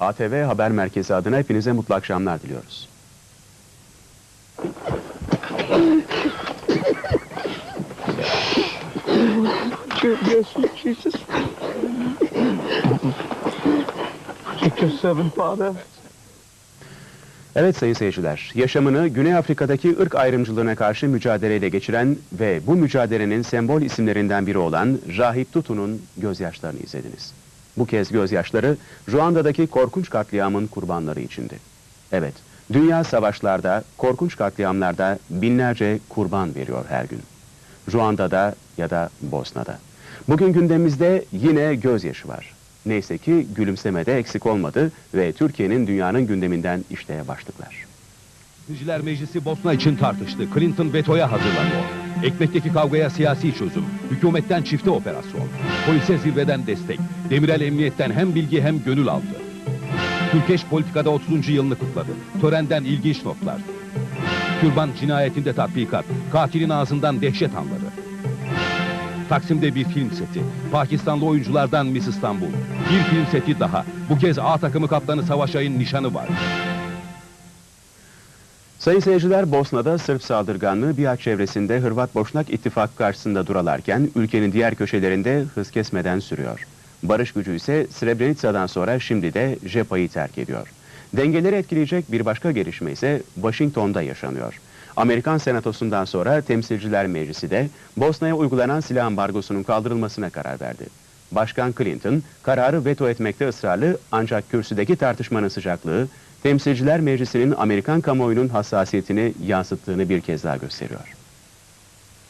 ATV Haber Merkezi adına hepinize mutlu akşamlar diliyoruz. Yes, Jesus. Your servant, Father. Evet sayın seyirciler, yaşamını Güney Afrika'daki ırk ayrımcılığına karşı mücadeleyle geçiren ve bu mücadelenin sembol isimlerinden biri olan Rahip Tutu'nun gözyaşlarını izlediniz. Bu kez gözyaşları Ruanda'daki korkunç katliamın kurbanları içindi. Evet, dünya savaşlarda, korkunç katliamlarda binlerce kurban veriyor her gün. Ruanda'da ya da Bosna'da. Bugün gündemimizde yine gözyaşı var. Neyse ki gülümseme de eksik olmadı ve Türkiye'nin dünyanın gündeminden işleye başlıklar. Temsilciler Meclisi Bosna için tartıştı. Clinton vetoya hazırlanıyor. Ekmekteki kavgaya siyasi çözüm. Hükümetten çifte operasyon. Polise zirveden destek. Demirel Emniyet'ten hem bilgi hem gönül aldı. Türkeş politikada 30. yılını kutladı. Törenden ilginç notlar. Türban cinayetinde tatbikat. Katilin ağzından dehşet anları. Taksim'de bir film seti. Pakistanlı oyunculardan Miss İstanbul. Bir film seti daha. Bu kez A takımı kaptanı Savaş Ay'ın nişanı var. Sayın seyirciler Bosna'da Sırp saldırganlığı Bihaç çevresinde Hırvat Boşnak ittifak karşısında duralarken ülkenin diğer köşelerinde hız kesmeden sürüyor. Barış gücü ise Srebrenica'dan sonra şimdi de JEPA'yı terk ediyor. Dengeleri etkileyecek bir başka gelişme ise Washington'da yaşanıyor. Amerikan Senatosu'ndan sonra Temsilciler Meclisi de Bosna'ya uygulanan silah ambargosunun kaldırılmasına karar verdi. Başkan Clinton kararı veto etmekte ısrarlı ancak kürsüdeki tartışmanın sıcaklığı Temsilciler Meclisi'nin Amerikan kamuoyunun hassasiyetini yansıttığını bir kez daha gösteriyor.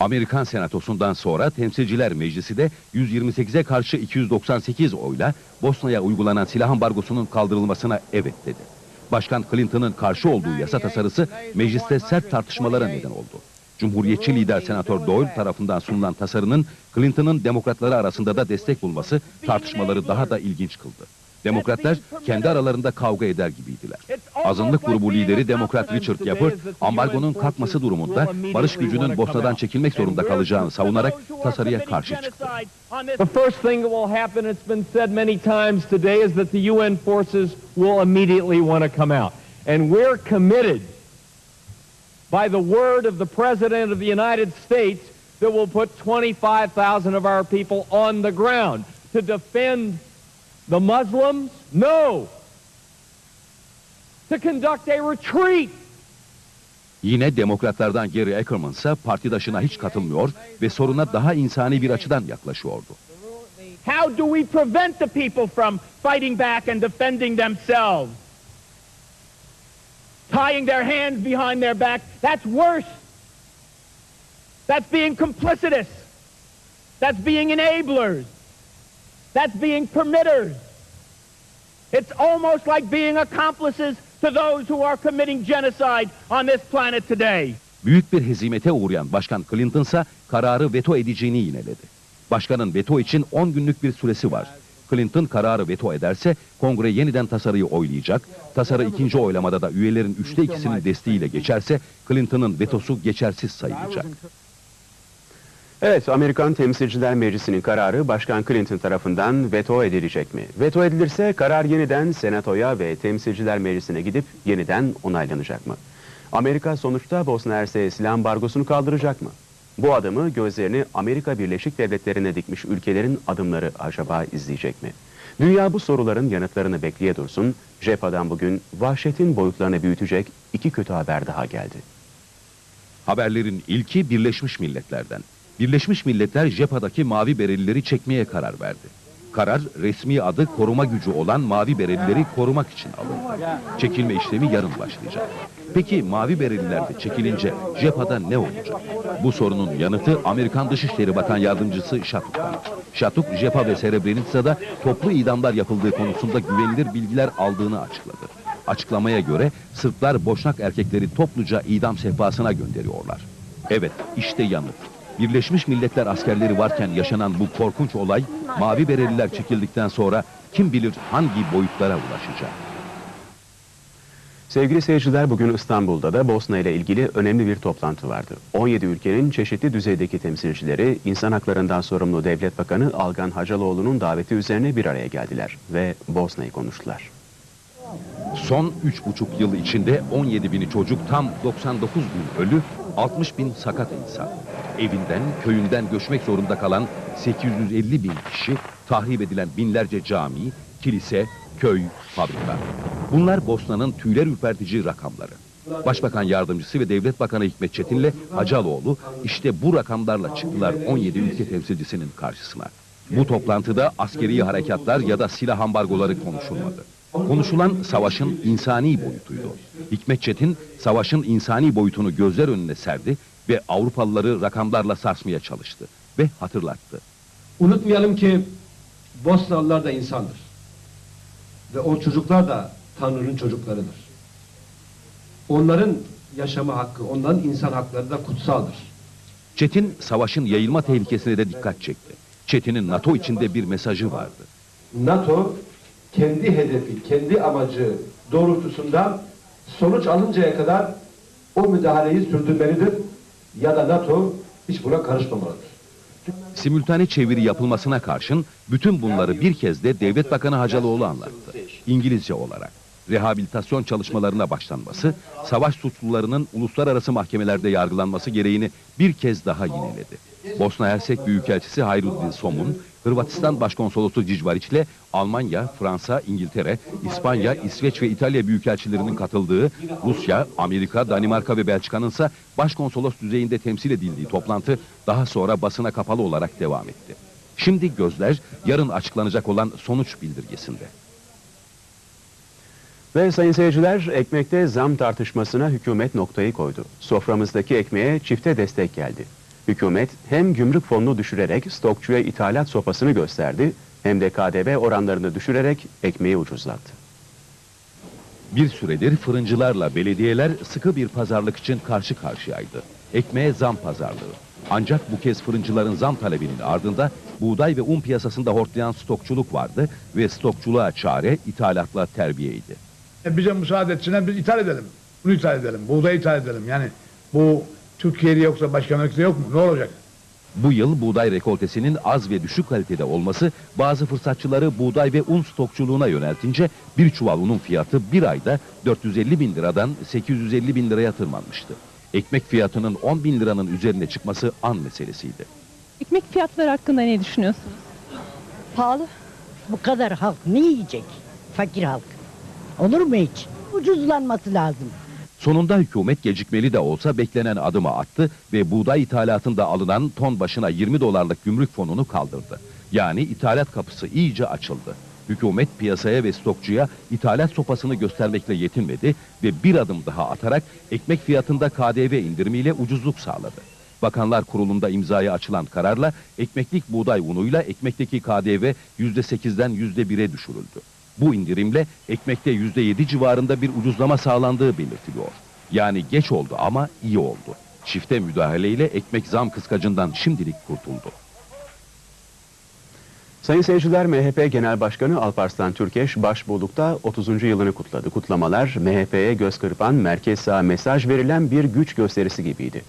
Amerikan Senatosu'ndan sonra Temsilciler Meclisi de 128'e karşı 298 oyla Bosna'ya uygulanan silah ambargosunun kaldırılmasına evet dedi. Başkan Clinton'ın karşı olduğu yasa tasarısı mecliste sert tartışmalara neden oldu. Cumhuriyetçi lider Senatör Doyle tarafından sunulan tasarının Clinton'ın demokratları arasında da destek bulması tartışmaları daha da ilginç kıldı. Demokratlar kendi aralarında kavga eder gibiydiler. Azınlık grubu lideri Demokrat Richard Yapper, ambargonun kalkması durumunda barış gücünün Bosna'dan çekilmek zorunda kalacağını savunarak tasarıya karşı çıktı. The first thing that will happen, it's been said many times today, is that the UN forces will immediately want to come out. And we're committed by the word of the President of the United States that will put 25,000 of our people on the ground to defend the Muslims? No. To conduct a retreat. Yine demokratlardan Gary Ackerman ise partidaşına hiç katılmıyor ve soruna daha insani bir açıdan yaklaşıyordu. How do we prevent the people from fighting back and defending themselves? Tying their hands behind their back, that's worse. That's being complicitous. That's being enablers. That's being permitters. It's almost like being accomplices to those who are committing genocide on this planet today. Büyük bir hezimete uğrayan Başkan Clinton ise kararı veto edeceğini yineledi. Başkanın veto için 10 günlük bir süresi var. Clinton kararı veto ederse kongre yeniden tasarıyı oylayacak. Tasarı ikinci oylamada da üyelerin üçte ikisinin desteğiyle geçerse Clinton'ın vetosu geçersiz sayılacak. Evet, Amerikan Temsilciler Meclisi'nin kararı Başkan Clinton tarafından veto edilecek mi? Veto edilirse karar yeniden Senato'ya ve Temsilciler Meclisi'ne gidip yeniden onaylanacak mı? Amerika sonuçta Bosna Hersek'e silah ambargosunu kaldıracak mı? Bu adımı gözlerini Amerika Birleşik Devletleri'ne dikmiş ülkelerin adımları acaba izleyecek mi? Dünya bu soruların yanıtlarını bekleye dursun. JEPA'dan bugün vahşetin boyutlarını büyütecek iki kötü haber daha geldi. Haberlerin ilki Birleşmiş Milletler'den. Birleşmiş Milletler JEPA'daki mavi berelileri çekmeye karar verdi. Karar resmi adı koruma gücü olan mavi berelileri korumak için alındı. Çekilme işlemi yarın başlayacak. Peki mavi bereliler de çekilince JEPA'da ne olacak? Bu sorunun yanıtı Amerikan Dışişleri Bakan Yardımcısı Şatuk'tan. Şatuk, JEPA ve Srebrenica'da toplu idamlar yapıldığı konusunda güvenilir bilgiler aldığını açıkladı. Açıklamaya göre Sırplar boşnak erkekleri topluca idam sehpasına gönderiyorlar. Evet, işte yanıt. Birleşmiş Milletler askerleri varken yaşanan bu korkunç olay mavi bereliler çekildikten sonra kim bilir hangi boyutlara ulaşacak. Sevgili seyirciler bugün İstanbul'da da Bosna ile ilgili önemli bir toplantı vardı. 17 ülkenin çeşitli düzeydeki temsilcileri insan haklarından sorumlu Devlet Bakanı Algan Hacaloğlu'nun daveti üzerine bir araya geldiler ve Bosna'yı konuştular. Son 3,5 yıl içinde 17 bini çocuk tam 99 bin ölü, 60 bin sakat insan. Evinden, köyünden göçmek zorunda kalan 850 bin kişi, tahrip edilen binlerce cami, kilise, köy, fabrika. Bunlar Bosna'nın tüyler ürpertici rakamları. Başbakan Yardımcısı ve Devlet Bakanı Hikmet Çetin'le Hacaloğlu işte bu rakamlarla çıktılar 17 ülke temsilcisinin karşısına. Bu toplantıda askeri harekatlar ya da silah ambargoları konuşulmadı. Konuşulan savaşın insani boyutuydu. Hikmet Çetin savaşın insani boyutunu gözler önüne serdi ve Avrupalıları rakamlarla sarsmaya çalıştı ve hatırlattı. Unutmayalım ki Bosnalılar da insandır. Ve o çocuklar da Tanrı'nın çocuklarıdır. Onların yaşama hakkı, onların insan hakları da kutsaldır. Çetin savaşın yayılma tehlikesine de dikkat çekti. Çetin'in NATO içinde bir mesajı vardı. NATO kendi hedefi, kendi amacı doğrultusunda sonuç alıncaya kadar o müdahaleyi sürdürmelidir. Ya da NATO hiç buna karışmamalıdır. Simültane çeviri yapılmasına karşın bütün bunları bir kez de Devlet Bakanı Hacaloğlu anlattı. İngilizce olarak. Rehabilitasyon çalışmalarına başlanması, savaş suçlularının uluslararası mahkemelerde yargılanması gereğini bir kez daha yineledi. Bosna Hersek Büyükelçisi Hayruddin Somun, Hırvatistan Başkonsolosu Cicvariç ile Almanya, Fransa, İngiltere, İspanya, İsveç ve İtalya büyükelçilerinin katıldığı Rusya, Amerika, Danimarka ve Belçika'nın ise başkonsolos düzeyinde temsil edildiği toplantı daha sonra basına kapalı olarak devam etti. Şimdi gözler yarın açıklanacak olan sonuç bildirgesinde. Ve sayın seyirciler ekmekte zam tartışmasına hükümet noktayı koydu. Soframızdaki ekmeğe çifte destek geldi. Hükümet hem gümrük fonunu düşürerek stokçuya ithalat sopasını gösterdi hem de KDV oranlarını düşürerek ekmeği ucuzlattı. Bir süredir fırıncılarla belediyeler sıkı bir pazarlık için karşı karşıyaydı. Ekmeğe zam pazarlığı. Ancak bu kez fırıncıların zam talebinin ardında buğday ve un piyasasında hortlayan stokçuluk vardı ve stokçuluğa çare ithalatla terbiyeydi. E, bize müsaade etsinler biz ithal edelim. Bunu ithal edelim. Buğday ithal edelim. Yani bu Türkiye'de yoksa başka memlekette yok mu? Ne olacak? Bu yıl buğday rekoltesinin az ve düşük kalitede olması bazı fırsatçıları buğday ve un stokçuluğuna yöneltince bir çuval unun fiyatı bir ayda 450 bin liradan 850 bin liraya tırmanmıştı. Ekmek fiyatının 10 bin liranın üzerine çıkması an meselesiydi. Ekmek fiyatları hakkında ne düşünüyorsunuz? Pahalı. Bu kadar halk ne yiyecek? Fakir halk. Olur mu hiç? Ucuzlanması lazım. Sonunda hükümet gecikmeli de olsa beklenen adımı attı ve buğday ithalatında alınan ton başına 20 dolarlık gümrük fonunu kaldırdı. Yani ithalat kapısı iyice açıldı. Hükümet piyasaya ve stokçuya ithalat sopasını göstermekle yetinmedi ve bir adım daha atarak ekmek fiyatında KDV indirimiyle ucuzluk sağladı. Bakanlar Kurulu'nda imzaya açılan kararla ekmeklik buğday unuyla ekmekteki KDV %8'den %1'e düşürüldü. Bu indirimle ekmekte %7 civarında bir ucuzlama sağlandığı belirtiliyor. Yani geç oldu ama iyi oldu. Çifte müdahaleyle ekmek zam kıskacından şimdilik kurtuldu. Sayın seyirciler MHP Genel Başkanı Alparslan Türkeş başbuğlukta 30. yılını kutladı. Kutlamalar MHP'ye göz kırpan merkez sağ mesaj verilen bir güç gösterisi gibiydi.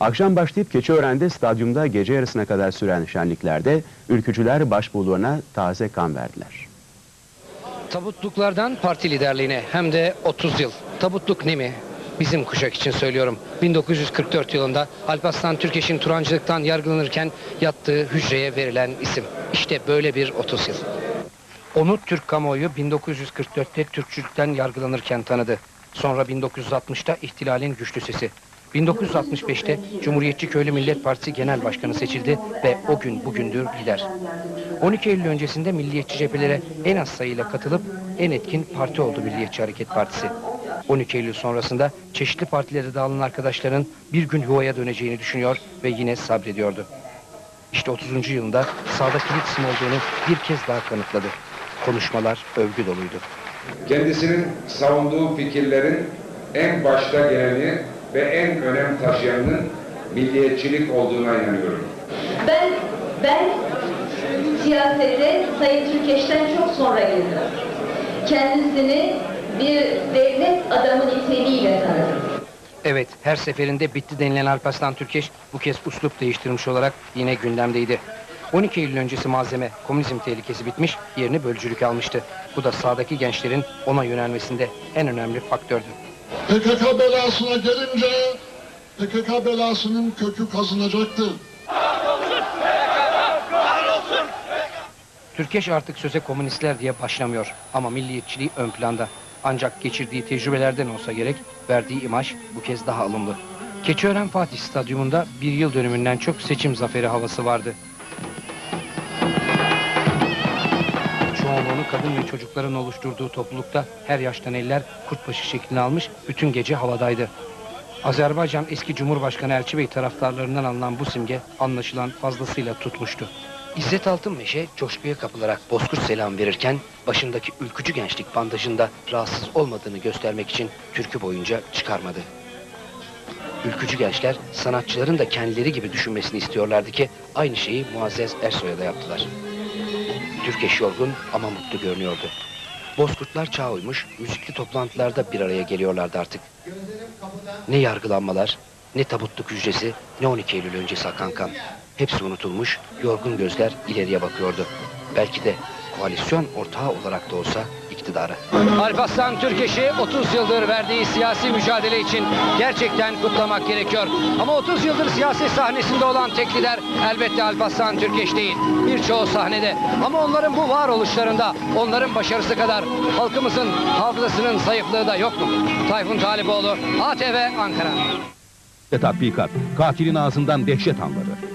Akşam başlayıp Keçiören'de stadyumda gece yarısına kadar süren şenliklerde ülkücüler başbuğluğuna taze kan verdiler. Tabutluklardan parti liderliğine hem de 30 yıl. Tabutluk ne mi? Bizim kuşak için söylüyorum. 1944 yılında Alparslan Türkeş'in Turancılıktan yargılanırken yattığı hücreye verilen isim. İşte böyle bir 30 yıl. Onu Türk kamuoyu 1944'te Türkçülükten yargılanırken tanıdı. Sonra 1960'ta ihtilalin güçlü sesi. 1965'te Cumhuriyetçi Köylü Millet Partisi Genel Başkanı seçildi ve o gün bugündür lider. 12 Eylül öncesinde milliyetçi cephelere en az sayıyla katılıp en etkin parti oldu Milliyetçi Hareket Partisi. 12 Eylül sonrasında çeşitli partilere dağılan arkadaşların bir gün yuvaya döneceğini düşünüyor ve yine sabrediyordu. İşte 30. yılında sağda kilit isim olduğunu bir kez daha kanıtladı. Konuşmalar övgü doluydu. kendisinin savunduğu fikirlerin en başta geleni ve en önem taşıyanının milliyetçilik olduğuna inanıyorum. Ben ben siyasete Sayın Türkeş'ten çok sonra girdim. Kendisini bir devlet adamı niteliğiyle tanıdım. Evet, her seferinde bitti denilen Alparslan Türkeş bu kez uslup değiştirmiş olarak yine gündemdeydi. 12 Eylül öncesi malzeme, komünizm tehlikesi bitmiş, yerini bölücülük almıştı. Bu da sağdaki gençlerin ona yönelmesinde en önemli faktördü. PKK belasına gelince PKK belasının kökü kazınacaktır. Türkeş artık söze komünistler diye başlamıyor ama milliyetçiliği ön planda. Ancak geçirdiği tecrübelerden olsa gerek verdiği imaj bu kez daha alımlı. Keçiören Fatih Stadyumunda bir yıl dönümünden çok seçim zaferi havası vardı. Çoğunluğunu kadın ve çocukların oluşturduğu toplulukta her yaştan eller kurtbaşı şeklini almış bütün gece havadaydı. Azerbaycan eski Cumhurbaşkanı Elçi Bey taraftarlarından alınan bu simge anlaşılan fazlasıyla tutmuştu. İzzet Altınmeşe coşkuya kapılarak bozkurt selam verirken başındaki ülkücü gençlik bandajında rahatsız olmadığını göstermek için türkü boyunca çıkarmadı. Ülkücü gençler sanatçıların da kendileri gibi düşünmesini istiyorlardı ki aynı şeyi Muazzez Ersoy'a da yaptılar. Türkeş yorgun ama mutlu görünüyordu. Bozkurtlar çağa uymuş, müzikli toplantılarda bir araya geliyorlardı artık. Ne yargılanmalar, ne tabutluk hücresi, ne 12 Eylül öncesi akan kan. Hepsi unutulmuş, yorgun gözler ileriye bakıyordu. Belki de koalisyon ortağı olarak da olsa iktidarı. Alparslan Türkeş'i 30 yıldır verdiği siyasi mücadele için gerçekten kutlamak gerekiyor. Ama 30 yıldır siyaset sahnesinde olan tek lider elbette Alparslan Türkeş değil. Birçoğu sahnede. Ama onların bu varoluşlarında onların başarısı kadar halkımızın hafızasının zayıflığı da yok mu? Tayfun Taliboğlu, ATV Ankara. Tatbikat, katilin ağzından dehşet anları.